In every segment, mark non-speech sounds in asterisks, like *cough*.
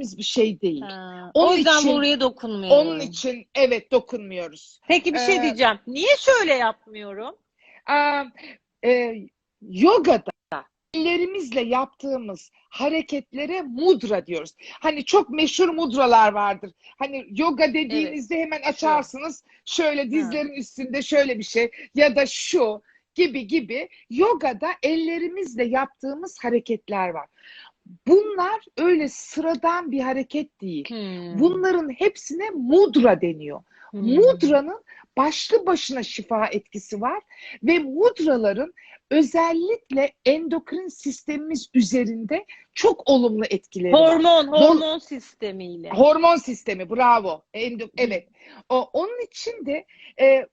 yapabileceğimiz bir şey değil. Ha, Onun o yüzden için- buraya dokunmuyorum. Onun için evet dokunmuyoruz. Peki bir şey Ee, diyeceğim. Niye şöyle yapmıyorum? Aa, e, yogada ellerimizle yaptığımız hareketlere mudra diyoruz. Hani çok meşhur mudralar vardır. Hani yoga dediğinizde hemen açarsınız. Şöyle dizlerin üstünde şöyle bir şey ya da şu gibi gibi yogada ellerimizle yaptığımız hareketler var. Bunlar öyle sıradan bir hareket değil. Hmm. Bunların hepsine mudra deniyor. Hmm. Mudra'nın başlı başına şifa etkisi var ve mudraların özellikle endokrin sistemimiz üzerinde çok olumlu etkileri var. Hormon, hormon sistemiyle. Hormon sistemi bravo. Endo, evet. O, onun için de e,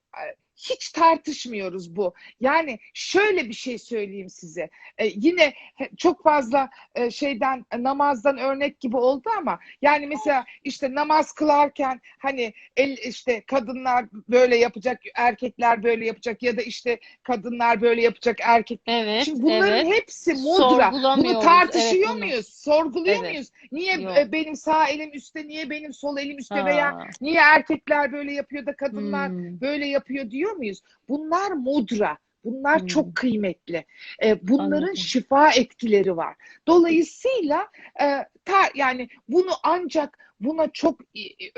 hiç tartışmıyoruz bu. Yani şöyle bir şey söyleyeyim size. E, yine çok fazla e, şeyden namazdan örnek gibi oldu ama yani mesela işte namaz kılarken hani el işte kadınlar böyle yapacak, erkekler böyle yapacak ya da işte kadınlar böyle yapacak, erkek Evet, Şimdi bunların evet. hepsi mudra. Bunu tartışıyor evet, muyuz? Sorguluyor Evet. muyuz? Niye Yok. e, benim sağ elim üstte, niye benim sol elim üstte Ha. veya niye erkekler böyle yapıyor da kadınlar Hmm. böyle yapıyor diyor muyuz? Bunlar mudra. Bunlar Hmm. çok kıymetli. E, bunların Anladım. şifa etkileri var. Dolayısıyla e, ta- yani bunu ancak buna çok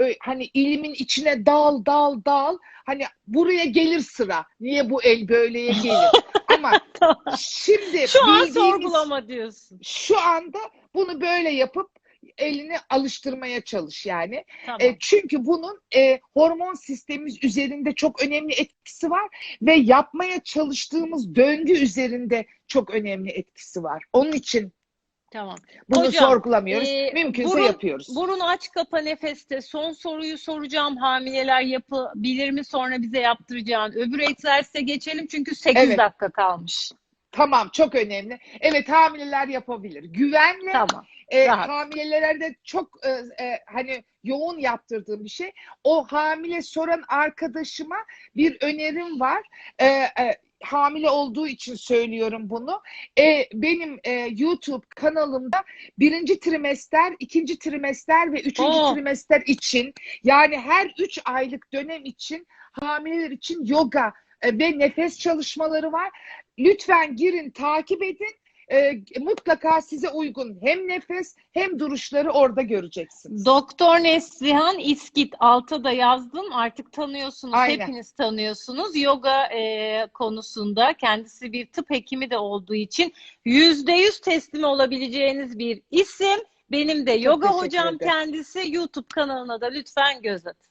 e, hani ilimin içine dal dal dal hani buraya gelir sıra. Niye bu el böyleye gelir? *laughs* Ama şimdi Şu an sorgulama diyorsun. şu anda bunu böyle yapıp elini alıştırmaya çalış yani. Tamam. E, çünkü bunun e, hormon sistemimiz üzerinde çok önemli etkisi var ve yapmaya çalıştığımız döngü üzerinde çok önemli etkisi var. Onun için tamam. bunu Hocam, sorgulamıyoruz. e, Mümkünse burun- yapıyoruz. Burun aç kapa nefeste son soruyu soracağım. Hamileler yapabilir mi sonra bize yaptıracağın? Öbür egzersize geçelim çünkü 8 Evet. dakika kalmış. Tamam çok önemli. Evet hamileler yapabilir. Güvenle Tamam. e, rahat. hamilelerde çok e, e, hani yoğun yaptırdığım bir şey. O hamile soran arkadaşıma bir önerim var. E, e, hamile olduğu için söylüyorum bunu. E, benim e, YouTube kanalımda birinci trimester, ikinci trimester ve üçüncü Oo. trimester için yani her üç aylık dönem için hamileler için yoga e, ve nefes çalışmaları var. Lütfen girin, takip edin. E, mutlaka size uygun hem nefes hem duruşları orada göreceksiniz. Doktor Neslihan İskit alta da yazdım. Artık tanıyorsunuz. Aynen. Hepiniz tanıyorsunuz. Yoga e, konusunda kendisi bir tıp hekimi de olduğu için yüzde yüz teslim olabileceğiniz bir isim. Benim de yoga hocam ederim. kendisi. YouTube kanalına da lütfen göz atın.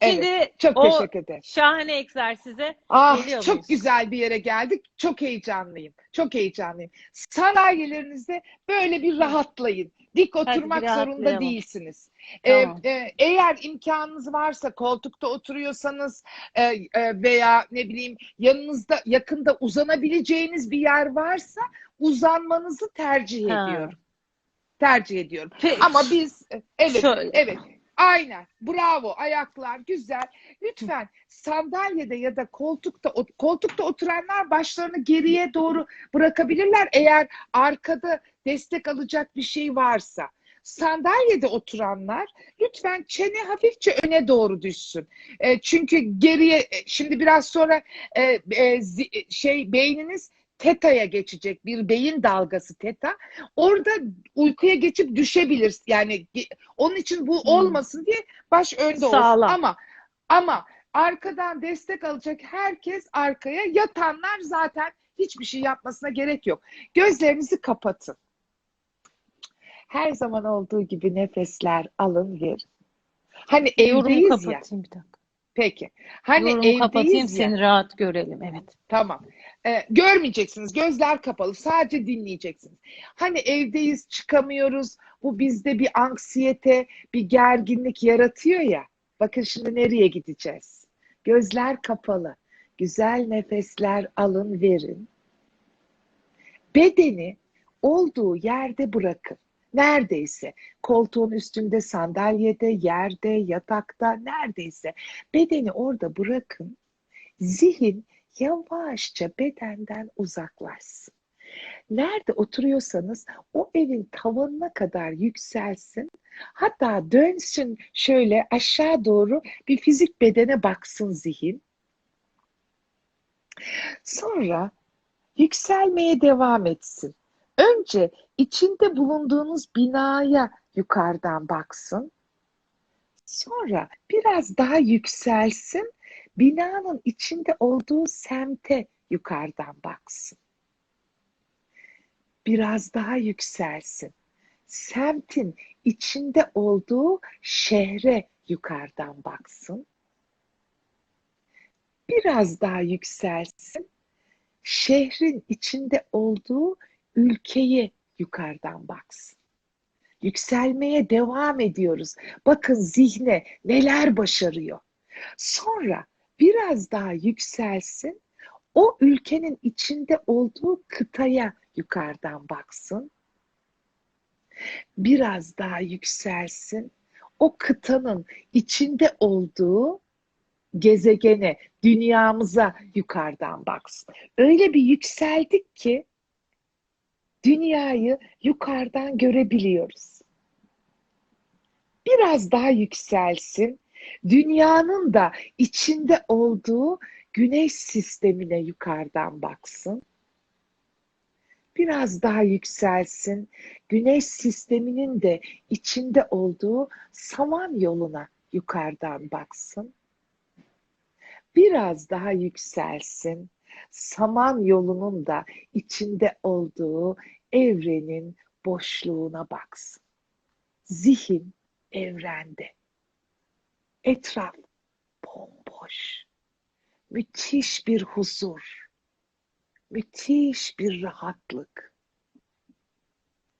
Evet, Şimdi çok o teşekkür ederim. şahane egzersize Ah, Geliyor çok muyuz? güzel bir yere geldik. Çok heyecanlıyım. Çok heyecanlıyım. Sandalyelerinizde böyle bir rahatlayın. Dik oturmak zorunda değilsiniz. Ee, Tamam. e, eğer imkanınız varsa koltukta oturuyorsanız e, e, veya ne bileyim yanınızda yakında uzanabileceğiniz bir yer varsa uzanmanızı tercih Ha. ediyorum. Tercih ediyorum. Peki. Ama biz e, evet Şöyle. evet aynen bravo ayaklar güzel. Lütfen sandalyede ya da koltukta koltukta oturanlar başlarını geriye doğru bırakabilirler eğer arkada destek alacak bir şey varsa. Sandalyede oturanlar lütfen çene hafifçe öne doğru düşsün. E, çünkü geriye e, şimdi biraz sonra e, e, şey beyniniz teta'ya geçecek bir beyin dalgası teta. Orada uykuya geçip düşebilir. Yani onun için bu Hmm. olmasın diye baş önde olsun. Sağlam. Ama ama arkadan destek alacak herkes arkaya yatanlar zaten hiçbir şey yapmasına gerek yok. Gözlerinizi kapatın. Her zaman olduğu gibi nefesler alın verin. Hani evdeyiz ya. bir dakika. Peki. Hani Yorumu kapatayım evdeyiz ya. seni rahat görelim. Evet. Tamam. Ee, görmeyeceksiniz. Gözler kapalı. Sadece dinleyeceksiniz. Hani evdeyiz, çıkamıyoruz. Bu bizde bir anksiyete, bir gerginlik yaratıyor ya. Bakın şimdi nereye gideceğiz? Gözler kapalı. Güzel nefesler alın, verin. Bedeni olduğu yerde bırakın. Neredeyse koltuğun üstünde, sandalyede, yerde, yatakta, neredeyse bedeni orada bırakın. Zihin yavaşça bedenden uzaklaşsın. nerede oturuyorsanız o evin tavanına kadar yükselsin. Hatta dönsün şöyle aşağı doğru bir fizik bedene baksın zihin. Sonra yükselmeye devam etsin. Önce içinde bulunduğunuz binaya yukarıdan baksın. Sonra biraz daha yükselsin. Binanın içinde olduğu semte yukarıdan baksın. Biraz daha yükselsin. Semtin içinde olduğu şehre yukarıdan baksın. Biraz daha yükselsin. Şehrin içinde olduğu ülkeye yukarıdan baksın. Yükselmeye devam ediyoruz. Bakın zihne neler başarıyor. Sonra biraz daha yükselsin. O ülkenin içinde olduğu kıtaya yukarıdan baksın. Biraz daha yükselsin. O kıtanın içinde olduğu gezegene, dünyamıza yukarıdan baksın. Öyle bir yükseldik ki dünyayı yukarıdan görebiliyoruz. Biraz daha yükselsin. Dünyanın da içinde olduğu güneş sistemine yukarıdan baksın. Biraz daha yükselsin. Güneş sisteminin de içinde olduğu saman yoluna yukarıdan baksın. Biraz daha yükselsin. Saman yolunun da içinde olduğu evrenin boşluğuna baksın. Zihin evrende. Etraf bomboş. Müthiş bir huzur. Müthiş bir rahatlık.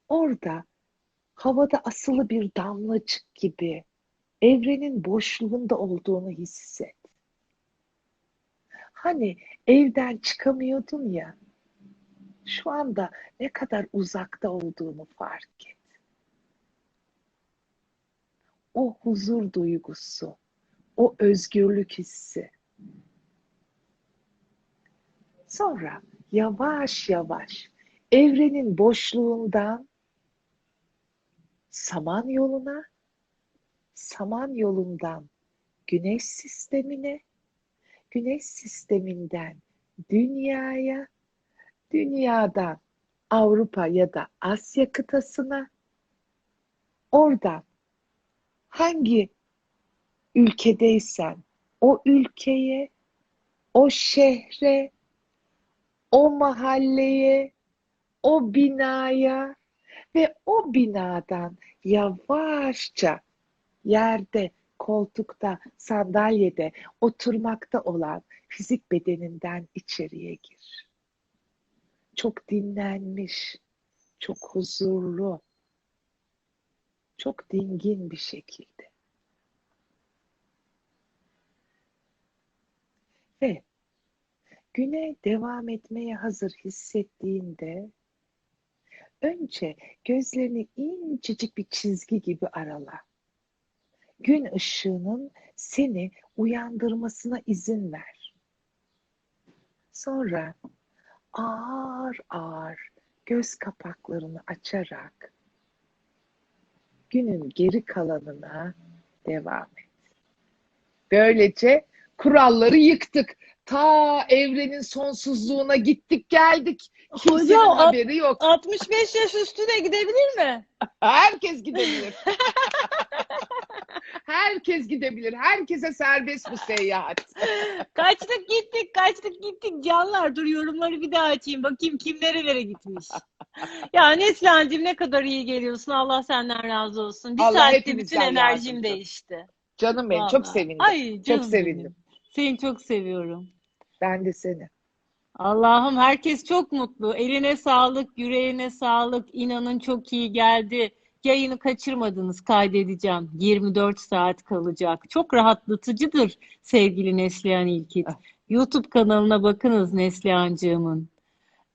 Orada havada asılı bir damlacık gibi evrenin boşluğunda olduğunu hisset. Hani evden çıkamıyordun ya, şu anda ne kadar uzakta olduğunu fark et. O huzur duygusu, o özgürlük hissi. Sonra yavaş yavaş evrenin boşluğundan saman yoluna, saman yolundan güneş sistemine, güneş sisteminden dünyaya, dünyadan Avrupa ya da Asya kıtasına, oradan hangi ülkedeysen o ülkeye, o şehre, o mahalleye, o binaya ve o binadan yavaşça yerde, koltukta, sandalyede oturmakta olan fizik bedeninden içeriye gir. Çok dinlenmiş, çok huzurlu, çok dingin bir şekilde. Ve güne devam etmeye hazır hissettiğinde önce gözlerini incecik bir çizgi gibi arala. Gün ışığının seni uyandırmasına izin ver. Sonra ağır ağır göz kapaklarını açarak günün geri kalanına devam et. Böylece kuralları yıktık. Ta evrenin sonsuzluğuna gittik geldik. Kimsenin Hocam, haberi yok. 65 yaş üstüne gidebilir mi? *laughs* Herkes gidebilir. *laughs* Herkes gidebilir. Herkese serbest bu seyahat. *laughs* Kaçtık gittik, kaçtık gittik. Canlar dur yorumları bir daha açayım. Bakayım kim nerelere gitmiş. Ya Neslihan'cığım ne kadar iyi geliyorsun. Allah senden razı olsun. Bir Allah saatte bütün enerjim değişti. Canım benim Vallahi. çok sevindim. Ay çok sevindim. benim. Seni çok seviyorum. Ben de seni. Allah'ım herkes çok mutlu. Eline sağlık, yüreğine sağlık. İnanın çok iyi geldi. Yayını kaçırmadınız kaydedeceğim. 24 saat kalacak. Çok rahatlatıcıdır sevgili Neslihan İlkit. YouTube kanalına bakınız Neslihancığımın.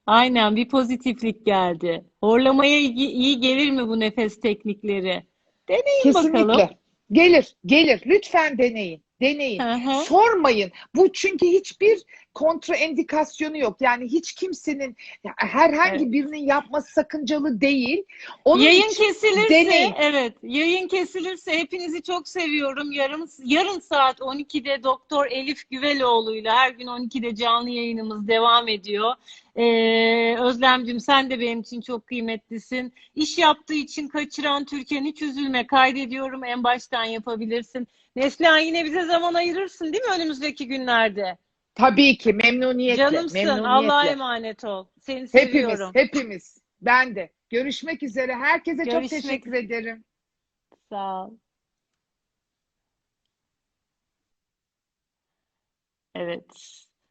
Aynen bir pozitiflik geldi. Horlamaya iyi, iyi gelir mi bu nefes teknikleri? Deneyin bakalım. Kesinlikle. Gelir, gelir. Lütfen deneyin. Deneyin. Hı. Sormayın. Bu çünkü hiçbir kontraindikasyonu yok. Yani hiç kimsenin herhangi birinin yapması sakıncalı değil. Onun Yayın kesilirse deneyin. evet yayın kesilirse hepinizi çok seviyorum. Yarın yarın saat 12'de Doktor Elif Güveloğlu'yla her gün 12'de canlı yayınımız devam ediyor. Ee, Özlemcim sen de benim için çok kıymetlisin. İş yaptığı için kaçıran Türkan hiç üzülme kaydediyorum en baştan yapabilirsin. Neslihan yine bize zaman ayırırsın değil mi önümüzdeki günlerde? Tabii ki memnuniyetle. Canımsın memnuniyetle. Allah'a emanet ol. Seni Hepimiz, seviyorum. hepimiz. Ben de. Görüşmek üzere. Herkese çok Görüşmek- teşekkür ederim. Sağ ol. Evet.